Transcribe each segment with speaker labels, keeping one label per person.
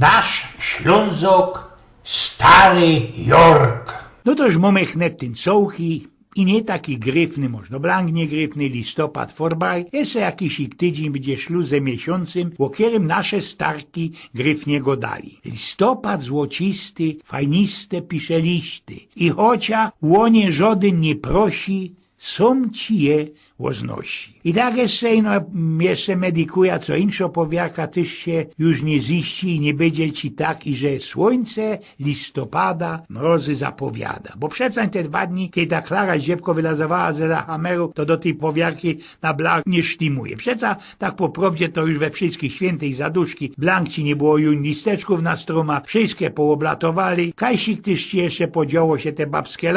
Speaker 1: Nasz Ślązok, stary Jork.
Speaker 2: No toż mamy chnet cołchi i nie taki gryfny, można blank nie gryfny, listopad forbaj, jeszcze jakiś ich tydzień będzie śluzem miesiącem, o którym nasze starki gryfniego dali. Listopad złocisty, fajniste pisze liście i chocia łonie żaden nie prosi, są ci je łoznosi. I tak jeszcze, no, jeszcze medikuja, co inszo powiaka, tyż się już nie ziści i nie będzie ci tak, i że słońce listopada mrozy zapowiada. Bo przecież te dwa dni, kiedy ta Klara Ziepko wylazowała ze Hameru, to do tej powiarki na blank nie sztimuje. Przecież tak po probdzie to już we wszystkich świętej zaduszki, blank ci nie było już listeczków na stroma, wszystkie pooblatowali, kajsik tyż ci jeszcze podziało się te babskie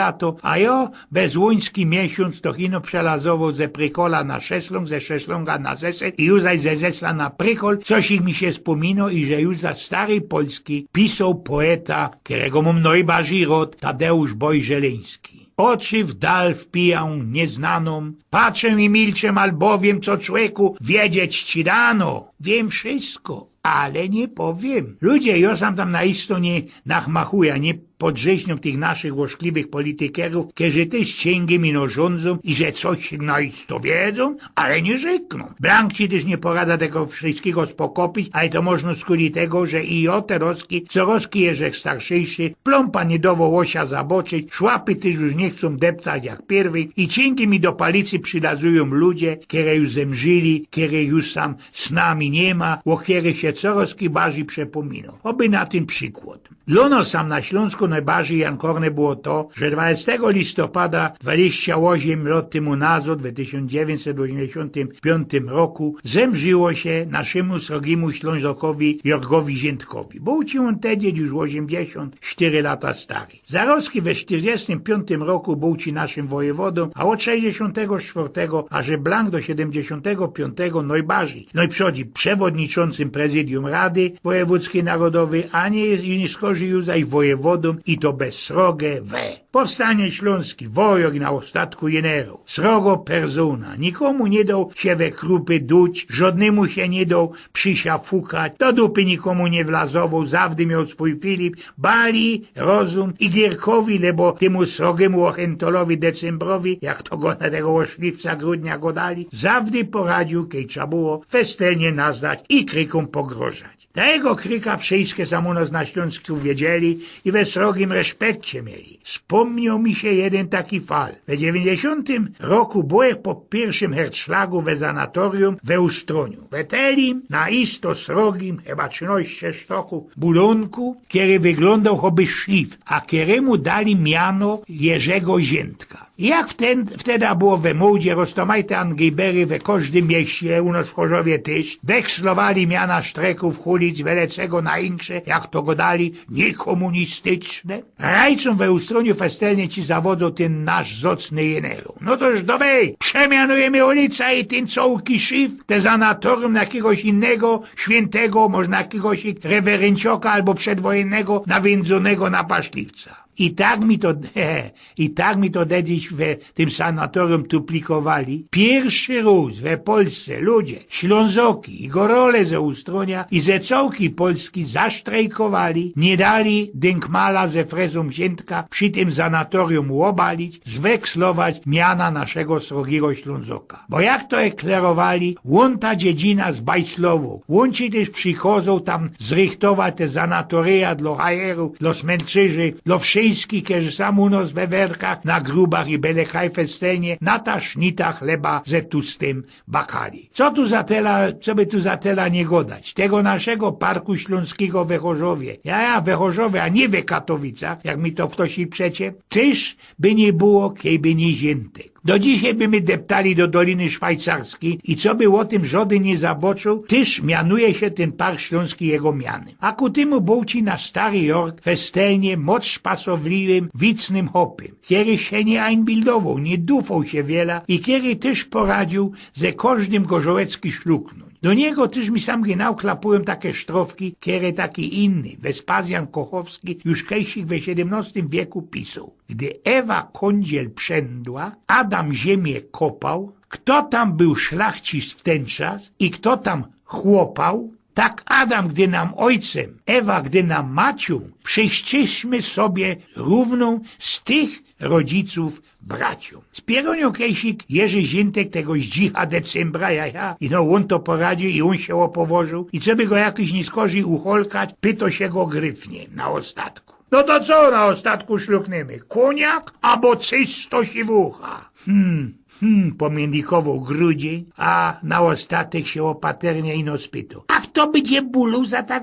Speaker 2: lato, a jo, bezłuński miesiąc to chino przelazował ze prykola na szesląg, ze szesląga na zesel i już ze zesla na prykol, coś ich mi się wspomino i że już za starej Polski pisał poeta, którego mu mnojbarzy rod, Tadeusz Bojżeleński. Oczy w dal wpijał nieznaną, patrzę i milczę, albowiem co człowieku wiedzieć ci dano. Wiem wszystko, ale nie powiem. Ludzie, ja sam tam na isto nie nachmachuję, nie podrzeźnią tych naszych łoszkliwych politykerów, którzy też cięgiem i rządzą i że coś na isto wiedzą, ale nie rzekną. Blank ci też nie porada tego wszystkiego spokopić, ale to można skuli tego, że i o te roski, co roski jeżek starszejszy, plompa nie dowo łosia zaboczyć, szłapy też już nie chcą deptać jak pierwy i cięgiem mi do palicy przylazują ludzie, które już zemrzyli, które już sam z nami nie ma, o które się co roski barzy przepominą. Oby na tym przykład. Lono sam na Śląsku najbardziej jankorne było to, że 20 listopada 28 lat temu w 1985 roku, zemrzyło się naszemu srogimu Ślązokowi Jorgowi Ziętkowi. Był ci on wtedy już 84 lata stary. Zarowski we 45 roku był ci naszym wojewodą, a od 64 aż blank do 75 najbardziej. No i przodzi przewodniczącym prezydium Rady Wojewódzkiej Narodowej, a nie, nie skorzy już zaś wojewodą i to bez srogę we. Powstanie Śląski, wojok na ostatku jenerów. Srogo persona, nikomu nie dał się we krupy duć, żadnemu się nie dał przysia fukać, do dupy nikomu nie wlazował, zawdy miał swój Filip, bali, rozum i Gierkowi, lebo temu srogemu ochentolowi decembrowi, jak to go na tego oszliwca grudnia go dali, zawdy poradził, kiedy trzeba było festelnie nazdać i krykom pogrożać. Tego kryka wszystkie samunos na Śląsku wiedzieli i we srogim respekcie mieli. Wspomniał mi się jeden taki fal. W 90 roku byłem po pierwszym hercszlagu we sanatorium we Ustroniu. W Etelim na isto srogim, chyba 13 sztoków, budynku, który wyglądał choby szlif, a któremu dali miano Jerzego Ziętka. Jak wtedy, było we modzie, roztomajte angibery we każdym mieście, u nas w Chorzowie też, wekslowali miana sztreków, ulic Welecego na insze, jak to go dali, niekomunistyczne. Rajcą we ustronie festelnie ci zawodą ten nasz zocny jeneru. No toż dowej, przemianujemy ulica i ten cołki szyf, te sanatorium na jakiegoś innego, świętego, może na jakiegoś rewerencioka albo przedwojennego, nawiędzonego napaszliwca. I tak mi to, i tak mi to kiedyś w tym sanatorium tuplikowali. Pierwszy raz we Polsce ludzie, Ślązoki i Gorole ze Ustronia i ze całki Polski zasztrajkowali, nie dali Dynkmala ze frezą Ziętka przy tym sanatorium łobalić, zwekslować miana naszego srogiego Ślązoka. Bo jak to eklerowali, łąta dziedzina z Bajslową, łączy też przychodzą tam zrychtować te sanatoria dla hajerów, dla smęczyży, dla wszystkich, którzy sam u nas we werkach, na grubach i belekaj festenie, na ta sznita chleba ze tustym bakali. Co tu za tela, co by tu za tela nie godać? Tego naszego Parku Śląskiego we Chorzowie, ja, ja, we Chorzowie, a nie we Katowicach, jak mi to ktoś i przecie, czyż by nie było, kiejby nie ziętek. Do dzisiaj by my deptali do Doliny Szwajcarskiej i co by o tym żaden nie zaboczył, tyż mianuje się ten Park Śląski jego mianem. A ku temu bołci na Stary Jork festelnie moc szpasowliwym, wicnym hopym, kiedy się nie einbildował, nie dufał się wiele i kiedy też poradził ze każdym gorzołecki szluknąć. Do niego też mi sam genau klapują takie sztrofki, kiedy taki inny, Wespazjan Kochowski, już kejsik we XVII wieku pisał. Gdy Ewa kądziel przędła, Adam ziemię kopał, kto tam był szlachcic w ten czas i kto tam chłopał, Tak Adam, gdy nam ojcem, Ewa, gdy nam macią, przyjściśmy sobie równą z tych rodziców bracią. Z Pieronią Kejsik Jerzy Zintek tego zdzicha decembra, ja, ja, i no on to poradził i on się opoworzył i co by go jakiś nie skorzy ucholkać, pyto się go gryfnie na ostatku. No to co na ostatku szlukniemy? Koniak albo cysto siwucha? Hmm, hmm, pomiędikował grudzień, a na ostatek się opaternia ino spytał. A w to będzie bólu za ta?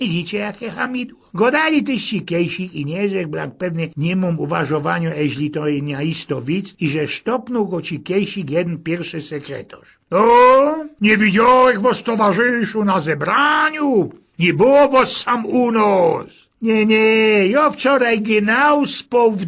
Speaker 2: Widzicie, jakie hamidło? Godali też sikejsik i nie, że brak pewnie nie mam uważowaniu, jeśli to nie isto widz i że sztopnął go cikejsik jeden pierwszy sekretarz. O, nie widziałeś was towarzyszu na zebraniu? Nie było was sam u. Nie, nie, ja wczoraj genau spał w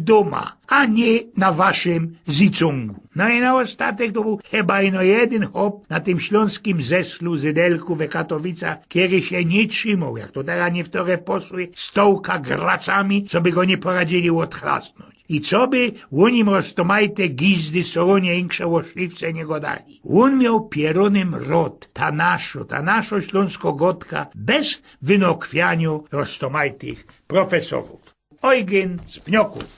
Speaker 2: a nie na waszym zicungu. No i na ostatek to był chyba ino jeden hop na tym śląskim zeslu Zydelku we Katowicach, kiedy się nie trzymał, jak to teraz niektóre posły, stołka gracami, co by go nie poradzili odchrasnąć. I co by łonim roztomajte gizdy soronie inkrze łoszliwce nie godali. On miał pieronym rot, ta naszo, ta naszo śląsko-gotka, bez wynokwianiu roztomajtych profesorów. Eugen z Pnioków.